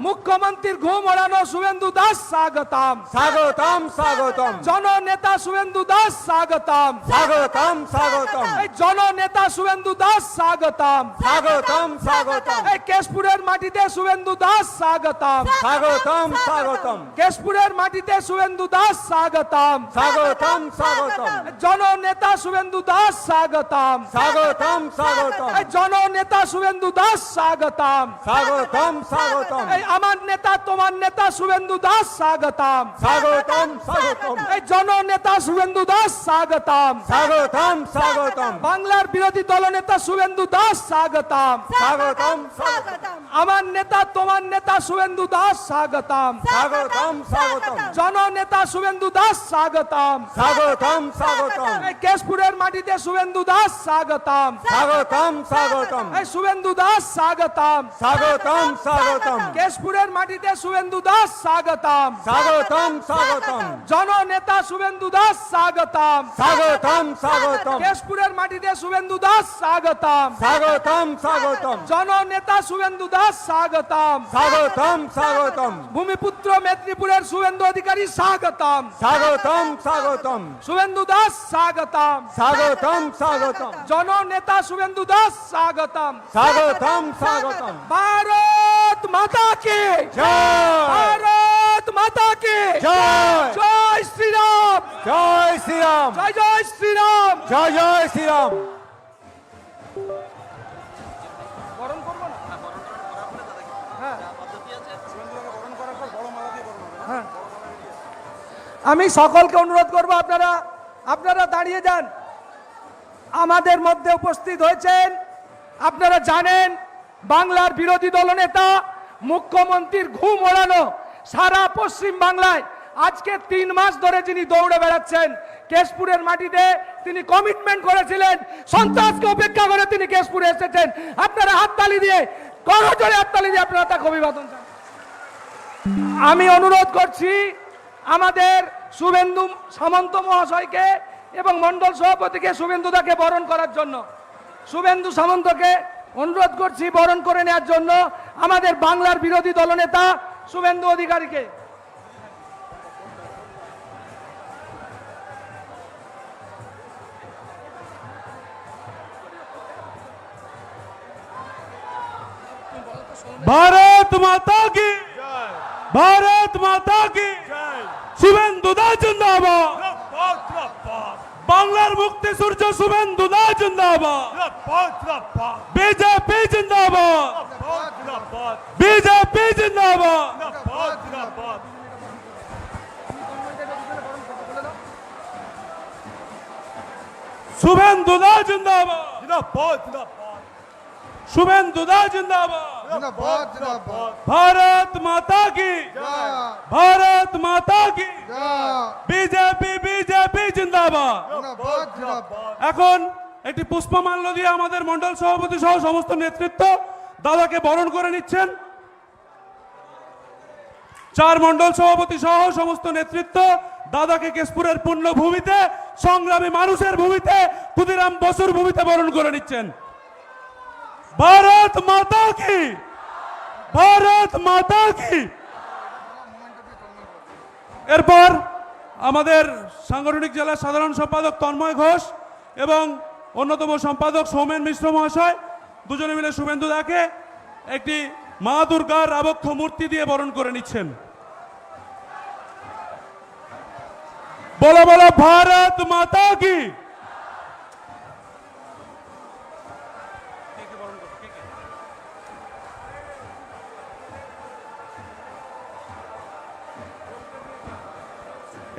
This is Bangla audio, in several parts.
মুখ্যমন্ত্রীর ঘুম ওড়ানো শুভেন্দু দাস স্বাগতম স্বাগতম স্বাগতম জননেতা শুভেন্দু দাস স্বাগতম স্বাগতম স্বাগতম এই জননেতা শুভেন্দু দাস স্বাগতম স্বাগতম স্বাগতম এই কেশপুরের মাটিতে শুভেন্দু দাস স্বাগতম স্বাগতম স্বাগতম কেশপুরের মাটিতে শুভেন্দু দাস স্বাগতম স্বাগতম স্বাগতম জননেতা শুভেন্দু দাস স্বাগতম স্বাগতম স্বাগতম এই জননেতা শুভেন্দু দাস স্বাগতম স্বাগতম স্বাগতম এই আমার নেতা তোমার নেতা শুভেন্দু দাস স্বাগতম। স্বাগতম স্বাগতম এই জননেতা শুভেন্দু দাস স্বাগতম। স্বাগতম স্বাগতম। বাংলার বিরোধী দলনেতা শুভেন্দু দাস স্বাগতম। স্বাগতম স্বাগতম আমার নেতা তোমার নেতা শুভেন্দু দাস স্বাগতম। স্বাগতম স্বাগতম জননেতা শুভেন্দু দাস স্বাগতম। স্বাগতম স্বাগতম। এই কেশপুরের মাটিতে শুভেন্দু দাস স্বাগতম। স্বাগতম স্বাগতম। এই শুভেন্দু দাস স্বাগতম। স্বাগতম স্বাগতম। কেশপুরের মাটিতে শুভেন্দু দাস স্বাগতম। স্বাগতম স্বাগতম। জননেতা শুভেন্দু দাস স্বাগতম। স্বাগতম স্বাগতম। কেশপুরের মাটিতে শুভেন্দু দাস স্বাগতম। স্বাগতম স্বাগতম। জননেতা শুভেন্দু দাস স্বাগতম। স্বাগতম স্বাগতম। ভূমিপুত্র মেদিনীপুরের শুভেন্দু অধিকারী স্বাগতম। স্বাগতম স্বাগতম। শুভেন্দু দাস স্বাগতম। স্বাগতম স্বাগতম। জননেতা শুভেন্দু দাস স্বাগতম। স্বাগতম স্বাগতম। ভারত! মাতা কি জয়। ভারত মাতা কি জয়। জয় শ্রীরাম। জয় শ্রীরাম। জয় জয় শ্রীরাম। জয় জয় শ্রীরাম। না? হ্যাঁ। হ্যাঁ। আমি সকলকে অনুরোধ করব আপনারা আপনারা দাঁড়িয়ে যান। আমাদের মধ্যে উপস্থিত হয়েছেন। আপনারা জানেন বাংলার বিরোধী দলনেতা মুখ্যমন্ত্রীর ঘুম ওড়ানো সারা পশ্চিম বাংলায়। আজকে তিন মাস ধরে যিনি দৌড়ে বেড়াচ্ছেন, কেশপুরের মাটিতে তিনি কমিটমেন্ট করেছিলেন। সন্ত্রাসকে উপেক্ষা করে তিনি কেশপুরে এসেছেন। আপনারা হাততালি দিয়ে করজোরে হাততালি দিয়ে আপনারা তাকে অভিবাদন আমি অনুরোধ করছি আমাদের শুভেন্দু সামন্ত মহাশয়কে এবং মন্ডল সভাপতিকে শুভেন্দুদাকে বরণ করার জন্য। শুভেন্দু সামন্তকে অনুরোধ করছি বরণ করে নেওয়ার জন্য আমাদের বাংলার বিরোধী দলনেতা শুভেন্দু অধিকারীকে भारत माता की भारत माता की শুভেন্দু দা బంగ్లార్ ముక్తి సుర్జ సుమన్ దునా జిందాబాద్ బీజేపీ జిందాబాద్ బీజేపీ జిందాబాద్ సుమన్ దునా జిందాబాద్ సుమన్ దునా జిందాబాద్ भारत माता की भारत माता की जय বিজেপি বিজেপি জিন্দাবাদ जिंदाबाद जिंदाबाद এখন একটি পুষ্পমাল্য দিয়ে আমাদের মন্ডল সভাপতি সহ সমস্ত নেতৃত্ব দাদাকে বরণ করে নিচ্ছেন চার মন্ডল সভাপতি সহ সমস্ত নেতৃত্ব দাদাকে কেশপুরের পূর্ণ ভূমিতে সংগ্রামী মানুষের ভূমিতে ক্ষুদিরাম বসুর ভূমিতে বরণ করে নিচ্ছেন ভারত মাতা কি ভারত মাতা কি এরপর আমাদের সাংগঠনিক জেলার সাধারণ সম্পাদক তন্ময় ঘোষ এবং অন্যতম সম্পাদক সৌমেন মিশ্র মহাশয়, দুজনে মিলে শুভেন্দু দাকে একটি মা দুর্গার আবক্ষ মূর্তি দিয়ে বরণ করে নিচ্ছেন। বলো বলো, ভারত মাতা কি?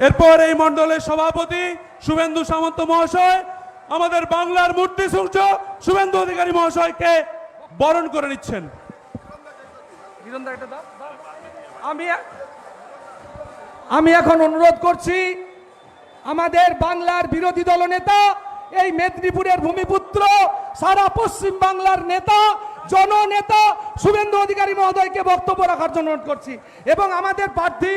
এরপর এই মণ্ডলের সভাপতি শুভেন্দু সামন্ত মহাশয়, আমাদের বাংলার মূর্তি সূর্য শুভেন্দু অধিকারী মহাশয়কে বরণ করে নিচ্ছেন। আমি আমি এখন অনুরোধ করছি, আমাদের বাংলার বিরোধী দলনেতা এই মেদিনীপুরের ভূমিপুত্র, সারা পশ্চিম বাংলার নেতা, জননেতা শুভেন্দু অধিকারী মহোদয়কে বক্তব্য রাখার জন্য অনুরোধ করছি এবং আমাদের প্রার্থী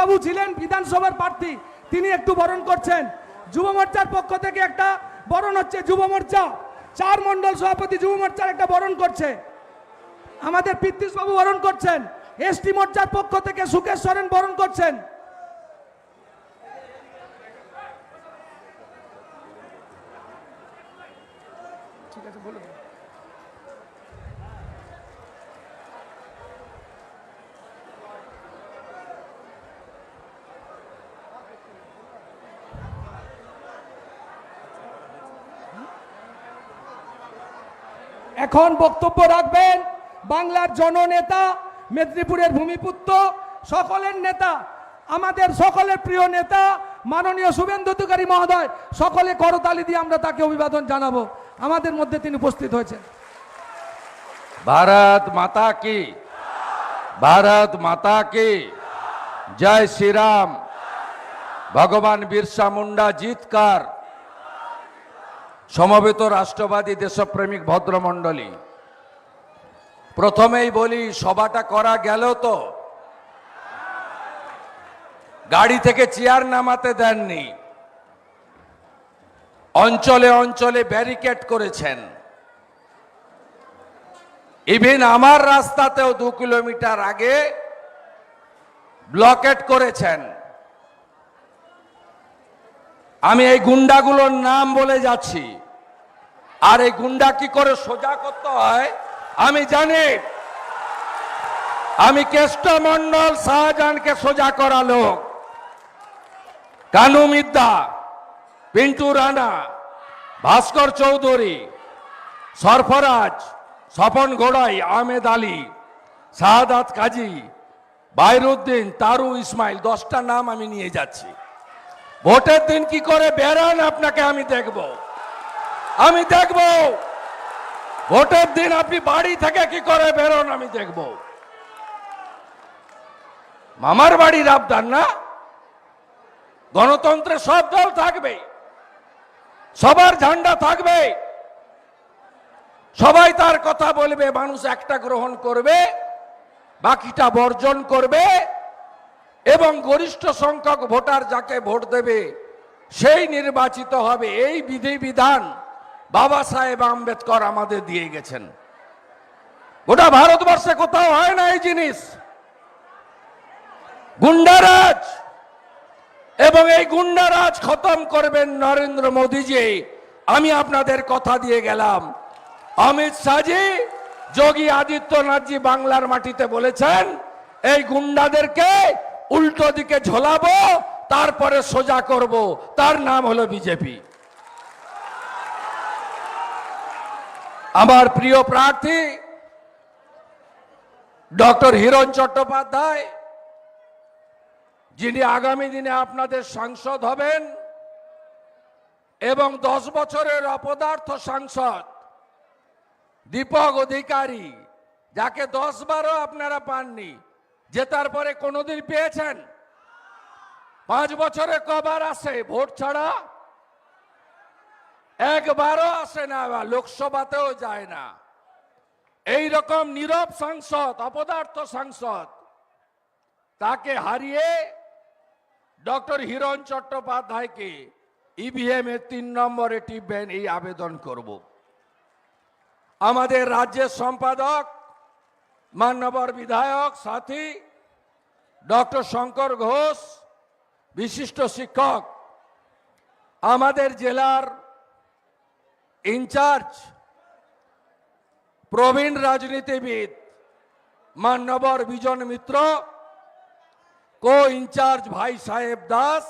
বাবু ছিলেন বিধানসভার প্রার্থী। তিনি একটু বরণ করছেন। যুব মোর্চার পক্ষ থেকে একটা বরণ হচ্ছে যুব মোর্চা। চার মণ্ডল সভাপতি যুব মোর্চার একটা বরণ করছে। আমাদের বাবু বরণ করছেন। এসটি মোর্চার পক্ষ থেকে সুকেশ সরেন বরণ করছেন। ঠিক আছে বলে এখন বক্তব্য রাখবেন বাংলার জননেতা, মেদিনীপুরের ভূমিপুত্র, সকলের নেতা, আমাদের সকলের প্রিয় নেতা, মাননীয় শুভেন্দু অধিকারী মহোদয়, সকলে করতালি দিয়ে আমরা তাকে অভিবাদন জানাব। আমাদের মধ্যে তিনি উপস্থিত হয়েছেন। ভারত মাতা কি? ভারত মাতা কি? জয় শ্রীরাম। ভগবান বিরসা মুন্ডা জিতকার সমবেত রাষ্ট্রবাদী দেশপ্রেমিক ভদ্রমণ্ডলী। প্রথমেই বলি, সভাটা করা গেল তো। গাড়ি থেকে চেয়ার নামাতে দেননি। অঞ্চলে অঞ্চলে ব্যারিকেড করেছেন। ইভিন আমার রাস্তাতেও দু কিলোমিটার আগে ব্লকেট করেছেন। আমি এই গুন্ডাগুলোর নাম বলে যাচ্ছি। আর এই গুন্ডা কি করে সোজা করতে হয়? আমি জানি। আমি কেষ্ট মন্ডল শাহজাহানকে সোজা করা লোক। কানু মিদ্দা, পিন্টু রানা, ভাস্কর চৌধুরী, সরফরাজ, স্বপন গোড়াই আহমেদ আলী, শাহাদাত কাজী, বাইরুদ্দিন, তারু ইসমাইল, দশটা নাম আমি নিয়ে যাচ্ছি। ভোটের দিন কি করে বেরান আপনাকে আমি দেখব। আমি দেখব। ভোটের দিন আপনি বাড়ি থেকে কি করে বেরোন আমি দেখব। মামার বাড়ির আবদার না? গণতন্ত্রে সব দল থাকবে। সবার ঝান্ডা থাকবে। সবাই তার কথা বলবে, মানুষ একটা গ্রহণ করবে, বাকিটা বর্জন করবে, এবং গরিষ্ঠ সংখ্যক ভোটার যাকে ভোট দেবে, সেই নির্বাচিত হবে। এই বিধিবিধান বাবা সাহেব আম্বেদকর আমাদের দিয়ে গেছেন। গোটা ভারতবর্ষে কোথাও হয় না এই জিনিস। গুন্ডারাজ! এবং এই গুন্ডারাজ খতম করবেন নরেন্দ্র মোদীজি। আমি আপনাদের কথা দিয়ে গেলাম। অমিত শাহজি, যোগী আদিত্যনাথজি বাংলার মাটিতে বলেছেন, এই গুন্ডাদেরকে উল্টো দিকে ঝোলাবো, তারপরে সোজা করব। তার নাম হলো বিজেপি। আমার প্রিয় প্রার্থী, ডক্টর হিরণ চট্টোপাধ্যায়, যিনি আগামী দিনে আপনাদের সাংসদ হবেন এবং দশ বছরের অপদার্থ সাংসদ, দীপক অধিকারী, যাকে দশ বারও আপনারা পাননি জেতার পরে কোনোদিন পেয়েছেন? পাঁচ বছরে কবার আসে, ভোট ছাড়া একবারও আসে না বা লোকসভাতেও যায় না। এই রকম নীরব সাংসদ, অপদার্থ সাংসদ, তাকে হারিয়ে ডক্টর হিরণ চট্টোপাধ্যায়কে ইভিএম এর তিন নম্বরে টিপবেন, এই আবেদন করব। আমাদের রাজ্যের সম্পাদক, মান্যবর বিধায়ক, সাথী, ডক্টর শঙ্কর ঘোষ, বিশিষ্ট শিক্ষক, আমাদের জেলার ইনচার্জ প্রবীণ রাজনীতিবিদ মান্যবর বিজন মিত্র কো ইনচার্জ ভাই সাহেব দাস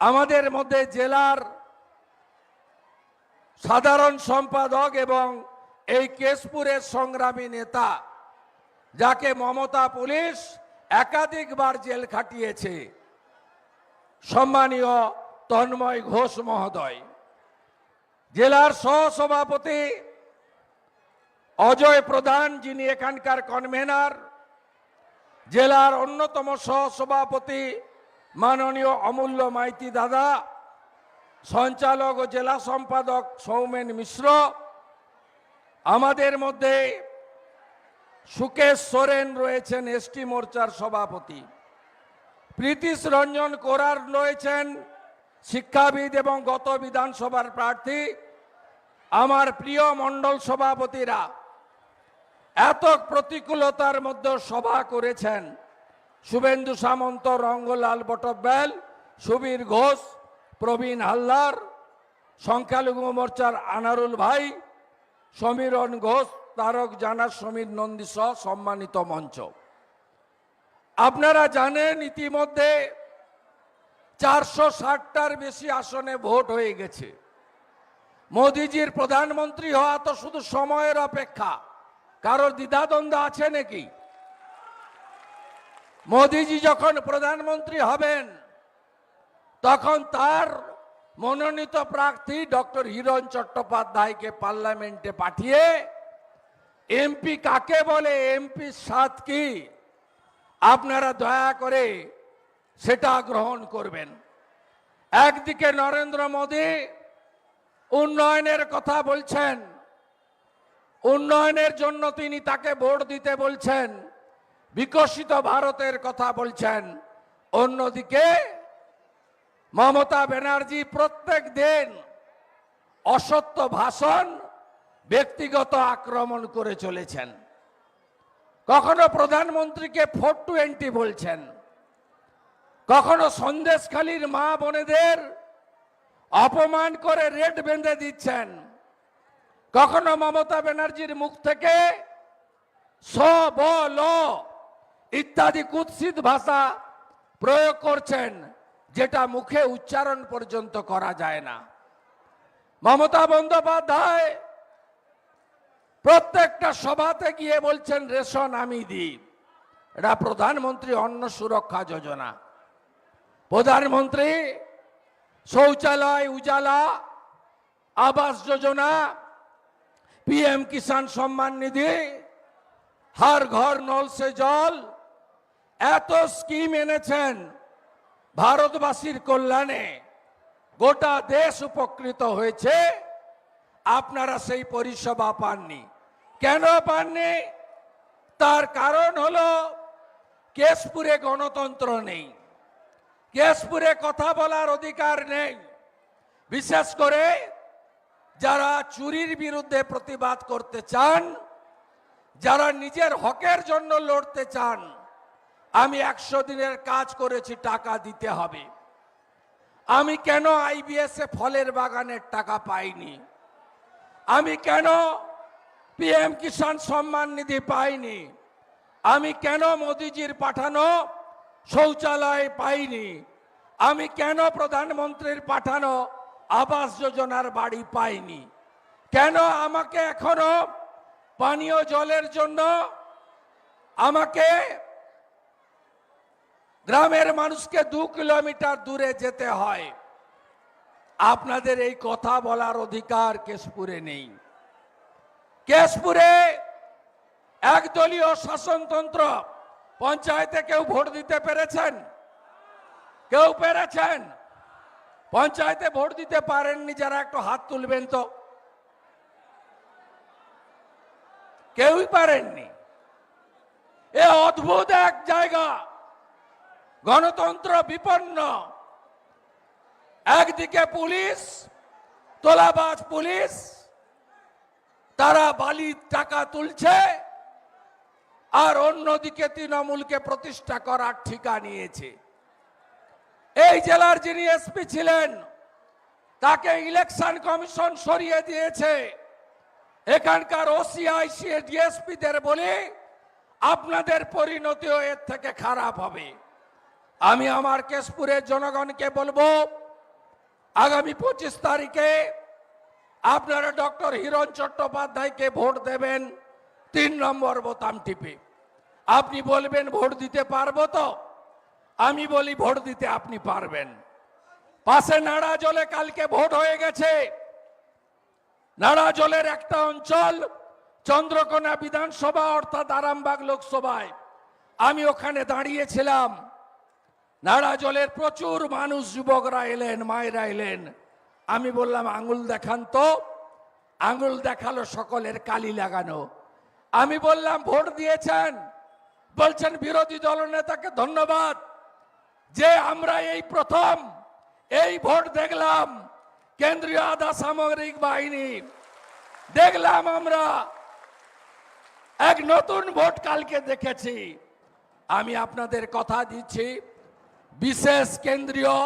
আমাদের মধ্যে জেলার সাধারণ সম্পাদক এবং এই কেশপুরের সংগ্রামী নেতা, যাকে মমতা পুলিশ একাধিকবার জেল খাটিয়েছে। সম্মানীয় তন্ময় ঘোষ মহোদয়। জেলার সহসভাপতি অজয় প্রধান, যিনি এখানকার কনভেনার জেলার অন্যতম সহসভাপতি মাননীয় অমূল্য মাইতি দাদা, সঞ্চালক ও জেলা সম্পাদক সৌমেন মিশ্র, আমাদের মধ্যে সুকেশ সোরেন রয়েছেন, এসটি মোর্চার সভাপতি। প্রীতিশ রঞ্জন কোরার রয়েছেন, শিক্ষাবিদ এবং গত বিধানসভার প্রার্থী। আমার প্রিয় মণ্ডল সভাপতিরা, এত প্রতিকূলতার মধ্যে সভা করেছেন শুভেন্দু সামন্ত, রঙ্গলাল বটব্যাল, সুবীর ঘোষ, প্রবীণ হালদার, সংখ্যালঘু মোর্চার আনারুল ভাই, সমীরণ ঘোষ, তারক জানা সমীর নন্দী সহ সম্মানিত মঞ্চ। আপনারা জানেন ইতিমধ্যে চারশো ষাটটার বেশি আসনে ভোট হয়ে গেছে। মোদিজির প্রধানমন্ত্রী হওয়া তো শুধু সময়ের অপেক্ষা। কারোর দ্বিধাদ্বন্দ্ব আছে নাকি? মোদিজি যখন প্রধানমন্ত্রী হবেন, তখন তার মনোনীত প্রার্থী ডক্টর হিরণ চট্টোপাধ্যায়কে পার্লামেন্টে পাঠিয়ে এমপি কাকে বলে, এমপি সাত কি? আপনারা দয়া করে সেটা গ্রহণ করবেন। একদিকে নরেন্দ্র মোদী উন্নয়নের কথা বলছেন। উন্নয়নের জন্য তিনি তাকে ভোট দিতে বলছেন। বিকশিত ভারতের কথা বলছেন। অন্যদিকে মমতা ব্যানার্জি প্রত্যেক দিন অসত্য ভাষণ, ব্যক্তিগত আক্রমণ করে চলেছেন। কখনো প্রধানমন্ত্রীকে ফোর টোয়েন্টি বলছেন। কখনো সন্দেশখালীর মা বোনেদের অপমান করে রেট বেঁধে দিচ্ছেন। কখনো মমতা ব্যানার্জির মুখ থেকে স ব, ল ইত্যাদি কুৎসিত ভাষা প্রয়োগ করছেন, যেটা মুখে উচ্চারণ পর্যন্ত করা যায় না। মমতা বন্দ্যোপাধ্যায় প্রত্যেকটা সভাতে গিয়ে বলছেন, রেশন আমি দিই। এটা প্রধানমন্ত্রী অন্ন সুরক্ষা যোজনা। প্রধানমন্ত্রী শৌচালয়, উজালা, আবাস যোজনা, পিএম কিষাণ সম্মান নিধি, হার ঘর নল সে জল, এত স্কিম এনেছেন ভারতবাসীর কল্যাণে। গোটা দেশ উপকৃত হয়েছে। আপনারা সেই পরিষেবা পাননি। কেন পাননি? তার কারণ হলো কেশপুরে গণতন্ত্র নেই। কেশপুরে কথা বলার অধিকার নেই। বিশেষ করে যারা চুরির বিরুদ্ধে প্রতিবাদ করতে চান, যারা নিজের হকের জন্য লড়তে চান, আমি একশো দিনের কাজ করেছি, টাকা দিতে হবে। আমি কেন আইবিএস এ ফলের বাগানের টাকা পাইনি? আমি কেন পিএম কিষাণ সম্মান নিধি পাইনি? আমি কেন মোদিজির পাঠানো শৌচালয় পাইনি। আমি কেন প্রধানমন্ত্রীর পাঠানো আবাস যোজনার বাড়ি পাইনি? কেন আমাকে এখনও পানীয় জলের জন্য আমাকে গ্রামের মানুষকে দু কিলোমিটার দূরে যেতে হয়? আপনাদের এই কথা বলার অধিকার কেশপুরে নেই। কেশপুরে একদলীয় শাসনতন্ত্র পঞ্চায়েতে কেউ ভোট দিতে পেরেছেন? কেউ পেরেছেন? পঞ্চায়েতে ভোট দিতে পারেননি যারা একটু হাত তুলবেন তো। কেউই পারেননি। এ অদ্ভুত এক জায়গা। গণতন্ত্র বিপন্ন। একদিকে পুলিশ, তোলাবাজ পুলিশ, তারা বালির টাকা তুলছে। আর অন্যদিকে তৃণমূলকে প্রতিষ্ঠা করার ঠিকা নিয়েছে। এই জেলার যিনি এসপি ছিলেন, তাকে ইলেকশন কমিশন সরিয়ে দিয়েছে। এখানকার ওসিআইসি ডিএসপিদের বলে আপনাদের পরিণতিও এর থেকে খারাপ হবে। আমি আমার কেশপুরের জনগণকে বলব, আগামী পঁচিশ তারিখে আপনারা ডক্টর হিরণ চট্টোপাধ্যায়কে ভোট দেবেন, তিন নম্বর বোতাম টিপে। আপনি বলবেন ভোট দিতে পারব তো? আমি বলি ভোট দিতে আপনি পারবেন। পাশে নাড়া জলে কালকে ভোট হয়ে গেছে। নাড়া জলের একটা অঞ্চল চন্দ্রকোনা বিধানসভা অর্থাৎ আরামবাগ লোকসভায়। আমি ওখানে দাঁড়িয়েছিলাম। নাড়া জলের প্রচুর মানুষ যুবকরা এলেন, মায়েরা এলেন। আমি বললাম, আঙুল দেখান তো। আঙুল দেখাল সকলের কালি লাগানো। আমি বললাম, ভোট দিয়েছেন? বলছেন বিরোধী দলনেতাকে ধন্যবাদ যে আমরা এই প্রথম এই ভোট দেখলাম কেন্দ্রীয় আধা সামরিক বাহিনী। দেখলাম আমরা এক নতুন ভোট কালকে দেখেছি। আমি আপনাদের কথা দিচ্ছি, বিশেষ কেন্দ্রীয়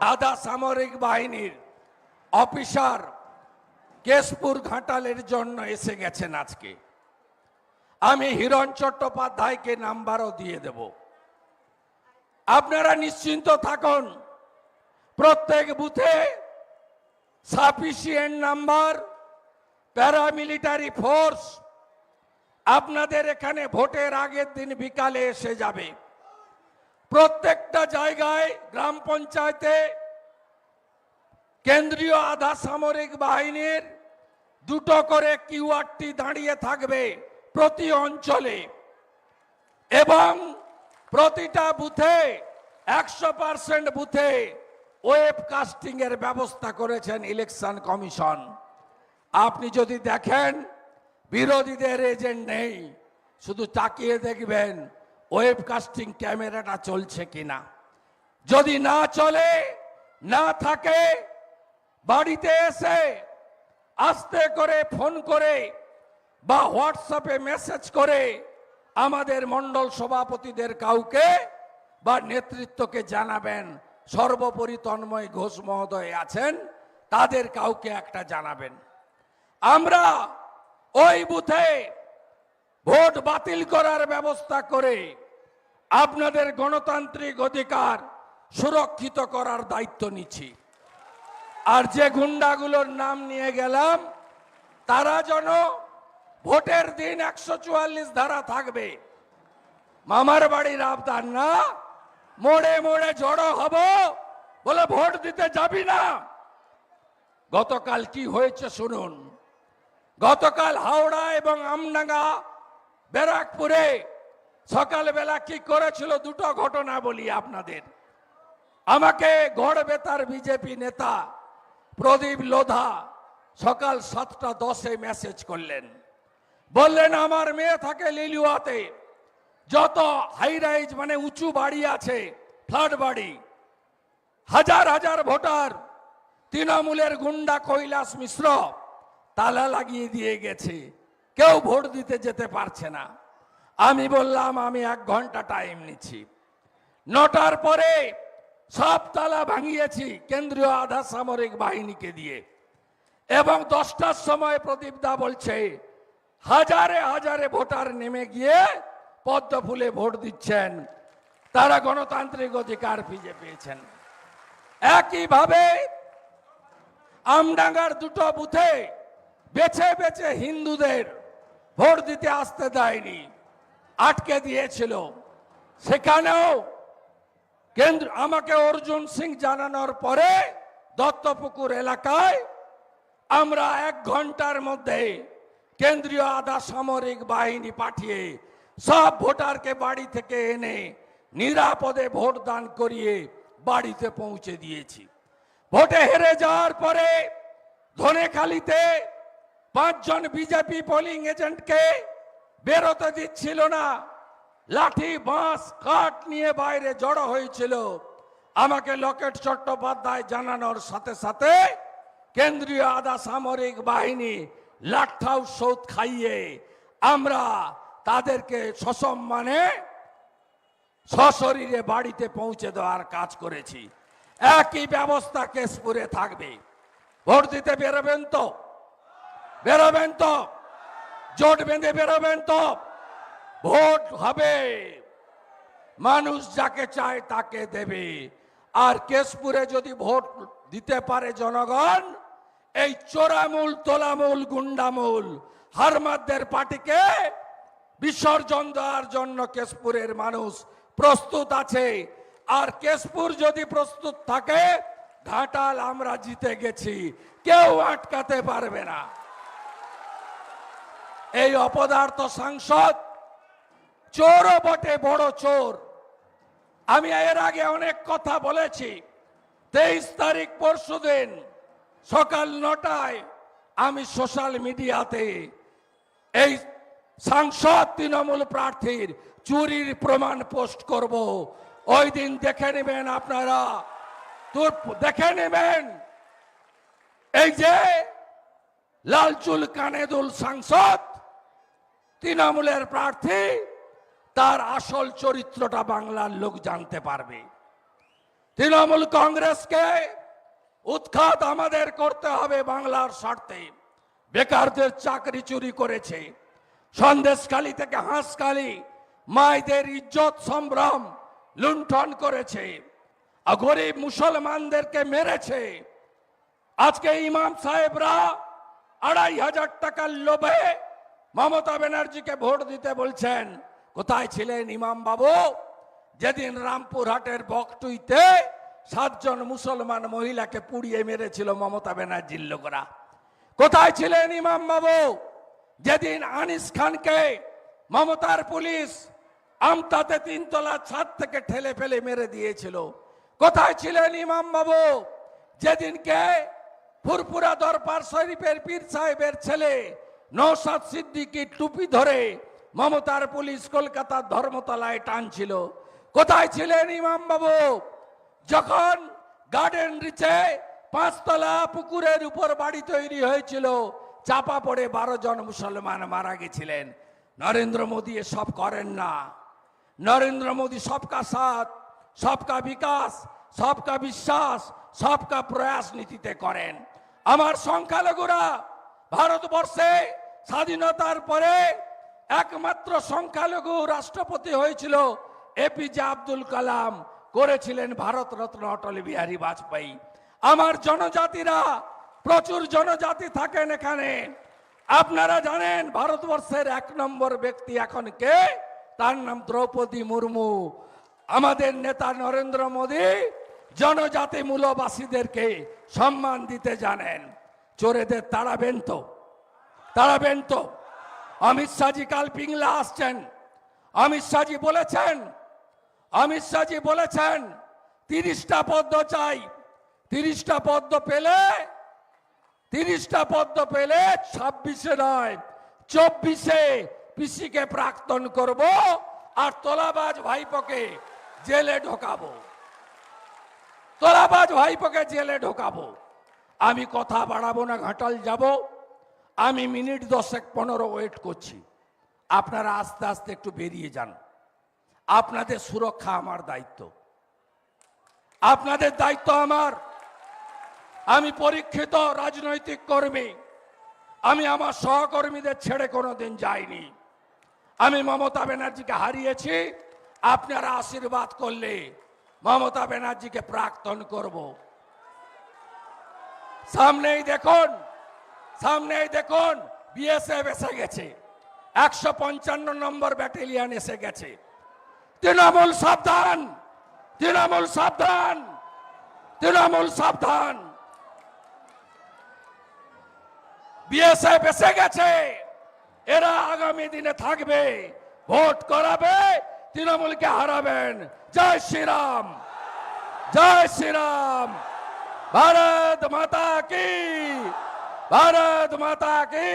আধা সামরিক বাহিনীর অফিসার কেশপুর ঘাটালের জন্য এসে গেছেন আজকে। আমি হিরণ চট্টোপাধ্যায়কে নাম্বারও দিয়ে দেব। আপনারা নিশ্চিন্ত থাকুন, প্রত্যেক বুথে সাফিসিয়েন্ট নাম্বার, প্যারামিলিটারি ফোর্স আপনাদের এখানে ভোটের আগের দিন বিকালে এসে যাবে। প্রত্যেকটা জায়গায় গ্রাম পঞ্চায়েতে কেন্দ্রীয় আধা সামরিক বাহিনীর দুটো করে কিউআরটি দাঁড়িয়ে থাকবে। প্রতি অঞ্চলে এবং প্রতিটা বুথে একশো পার্সেন্ট বুথে ওয়েব কাস্টিং এর ব্যবস্থা করেছেন ইলেকশন কমিশন। আপনি যদি দেখেন, বিরোধীদের এজেন্ট নেই, শুধু তাকিয়ে দেখবেন ওয়েব কাস্টিং ক্যামেরাটা চলছে কিনা। যদি না চলে, না থাকে, বাড়িতে এসে আস্তে করে ফোন করে বা হোয়াটসঅ্যাপে মেসেজ করে আমাদের মণ্ডল সভাপতিদের কাউকে বা নেতৃত্বকে জানাবেন, সর্বোপরি তন্ময় ঘোষ মহোদয় আছেন, তাদের কাউকে একটা জানাবেন। আমরা ওই বুথে ভোট বাতিল করার ব্যবস্থা করে আপনাদের গণতান্ত্রিক অধিকার সুরক্ষিত করার দায়িত্ব নিচ্ছি। আর যে গুন্ডাগুলোর নাম নিয়ে গেলাম, তারা যেন ভোটের দিন একশো চুয়াল্লিশ ধারা থাকবে। মামার বাড়ির আবদার না। মোড়ে মোড়ে জড়ো হব বলে ভোট দিতে যাবি না। গতকাল কি হয়েছে শুনুন। গতকাল হাওড়া এবং আমডাঙ্গা, ব্যারাকপুরে সকালবেলা কি করেছিল দুটো ঘটনা বলি আপনাদের। আমাকে গড় বেতার বিজেপি নেতা প্রদীপ লোধা সকাল সাতটা দশে মেসেজ করলেন। বললেন, আমার মেয়ে থাকে লিলুয়াতে। যত হাই রাইজ মানে উঁচু বাড়ি আছে ফ্ল্যাট বাড়ি, হাজার হাজার ভোটার, তৃণমূলের গুন্ডা কৈলাস মিশ্র, তালা লাগিয়ে দিয়ে গেছে। কেউ ভোট দিতে যেতে পারছে না। আমি বললাম, আমি এক ঘণ্টা টাইম নিচ্ছি। নটার পরে সব তালা ভাঙিয়েছি কেন্দ্রীয় আধা সামরিক বাহিনীকে দিয়ে। এবং দশটার সময় প্রদীপ দা বলছে হাজারে হাজারে ভোটার নেমে গিয়ে পদ্ম ফুলে ভোট দিচ্ছেন। তারা গণতান্ত্রিক অধিকার ফিজে পেয়েছেন। একইভাবে আমডাঙ্গার দুটো বুথে বেছে বেছে হিন্দুদের ভোট দিতে আসতে দেয়নি, আটকে দিয়েছিল। সেখানেও কেন্দ্র, আমাকে অর্জুন সিং জানানোর পরে দত্তপুকুর এলাকায় আমরা এক ঘণ্টার মধ্যে কেন্দ্রীয় আধা সামরিক বাহিনী পাঠিয়ে সব ভোটারকে বাড়ি থেকে এনে নিরাপদে ভোট দান করিয়ে বাড়িতে পৌঁছে দিয়েছি। ভোটে হেরে যাওয়ার পরে ধনেখালিতে পাঁচজন বিজেপি পোলিং এজেন্টকে বেরোতে দিচ্ছিল না। লাঠি, বাঁশ, কাঠ নিয়ে বাইরে জড়ো হয়েছিল। আমাকে লকেট চট্টোপাধ্যায় জানানোর সাথে সাথে কেন্দ্রীয় আধা সামরিক বাহিনী লাঠাও সৌদ খাইয়ে আমরা তাদেরকে সসম্মানে সশরীরে বাড়িতে পৌঁছে দেওয়ার কাজ করেছি। একই ব্যবস্থা কেশপুরে থাকবে। ভোট দিতে বেরোবেন তো? বেরোবেন তো? জোট বেঁধে বেরোবেন তো? ভোট হবে। মানুষ যাকে চায় তাকে দেবে। আর কেশপুরে যদি ভোট দিতে পারে জনগণ এই চোরামূল, তোলামূল, গুন্ডামূল হারমাদদের পার্টিকে বিসর্জন দেওয়ার জন্য কেশপুরের মানুষ প্রস্তুত আছে। আর কেশপুর যদি প্রস্তুত থাকে, ঘাটাল আমরা জিতে গেছি। কেউ আটকাতে পারবে না। এই অপদার্থ সাংসদ চোরও বটে বড় চোর। আমি এর আগে অনেক কথা বলেছি। তেইশ তারিখ পরশু দিন সকাল নটায় আমি সোশ্যাল মিডিয়াতে এই সাংসদ তৃণমূল প্রার্থীর চুরির প্রমাণ পোস্ট করব। ওই দিন দেখে নেবেন আপনারা। তোর দেখে নেবেন। এই যে লালচুল কানেদুল সাংসদ তৃণমূলের প্রার্থী, তার আসল চরিত্রটা বাংলার লোক জানতে পারবে। তৃণমূল কংগ্রেসকে উৎখাত আমাদের করতে হবে বাংলার স্বার্থে। বেকারদের চাকরি চুরি করেছে। সন্দেশখালী থেকে হাঁসখালী মায়েদের ইজ্জত সম্ভ্রম লুণ্ঠন করেছে। গরিব মুসলমানদেরকে মেরেছে। আজকে ইমাম সাহেবরা আড়াই হাজার টাকার লোভে মমতা ব্যানার্জিকে ভোট দিতে বলছেন, কোথায় ছিলেন ইমাম বাবু? যেদিন রামপুরহাটের বকটুইতে সাতজন মুসলমান মহিলাকে পুড়িয়ে মেরেছিল মমতা ব্যানার্জির লোকরা। কোথায় ছিলেন ইমাম বাবু? যেদিন আনিস খানকে মমতার পুলিশ আমতাতে তিনতলা ছাদ থেকে ঠেলে ফেলে মেরে দিয়েছিল। কোথায় ছিলেন ইমাম বাবু? যেদিনকে ফুরপুরা দরবার শরীফের পীর সাহেবের ছেলে নৌসাদ সিদ্দিকি টুপি ধরে মমতার পুলিশ কলকাতার ধর্মতলায় টানছিল। কোথায় ছিলেন ইমাম বাবু? যখন গার্ডেন রিচে পাঁচতলা পুকুরের উপর বাড়ি তৈরি হয়েছিল, চাপা পড়ে বারো জন মুসলমান মারা গেছিলেন। নরেন্দ্র মোদী সব করেন না। নরেন্দ্র মোদী সবকা সাথ, সবকা বিকাশ, সবকা বিশ্বাস, সবকা প্রয়াস নীতিতে করেন। আমার সংখ্যালঘুরা, ভারতবর্ষে স্বাধীনতার পরে একমাত্র সংখ্যালঘু রাষ্ট্রপতি হয়েছিল এপিজে আব্দুল কালাম। করেছিলেন ভারত রত্ন অটল বিহারী বাজপেয়ী। আমার জনজাতিরা, প্রচুর জনজাতি থাকেন এখানে। আপনারা জানেন, ভারতবর্ষের এক নম্বর ব্যক্তি এখন কে? তার নাম দ্রৌপদী মুর্মু। আমাদের নেতা নরেন্দ্র মোদী জনজাতি মূলবাসীদেরকে সম্মান দিতে জানেন। চোরেদের তাড়াবেন তো তাড়াবেন তো। অমিত শাহজি কাল পিংলা আসছেন। অমিত শাহজি বলেছেন অমিত শাহজি বলেছেন, তিরিশটা পদ্ম চাই। তিরিশটা পদ্ম পেলে, তিরিশটা পদ্ম পেলে ছাব্বিশে নয়, চব্বিশে পিসিকে প্রাক্তন করব আর তোলাবাজ ভাইপোকে জেলে ঢোকাবো। তোলাবাজ ভাইপোকে জেলে ঢোকাবো। আমি কথা বাড়াবো না, ঘাটাল যাব। আমি মিনিট দশেক পনেরো ওয়েট করছি। আপনারা আস্তে আস্তে একটু বেরিয়ে যান। আপনাদের সুরক্ষা আমার দায়িত্ব। আপনাদের দায়িত্ব আমার। আমি পরীক্ষিত রাজনৈতিক কর্মী। আমি আমার সহকর্মীদের ছেড়ে কোনো দিন যাইনি। আমি মমতা ব্যানার্জিকে হারিয়েছি। আপনারা আশীর্বাদ করলে মমতা ব্যানার্জিকে প্রাক্তন করব। সামনেই দেখুন সামনেই দেখুন, বিএসএফ এসে গেছে। একশো পঞ্চান্ন নম্বর ব্যাটালিয়ান এসে গেছে। তৃণমূল সাবধান তৃণমূল সাবধান তৃণমূল সাবধান। বিএসএফ এসে গেছে, এরা আগামী দিনে থাকবে, ভোট করাবে, তৃণমূলকে হারাবেন। জয় শ্রীরাম জয় শ্রীরাম। ভারত মাতা কি, ভারত মাতা কি।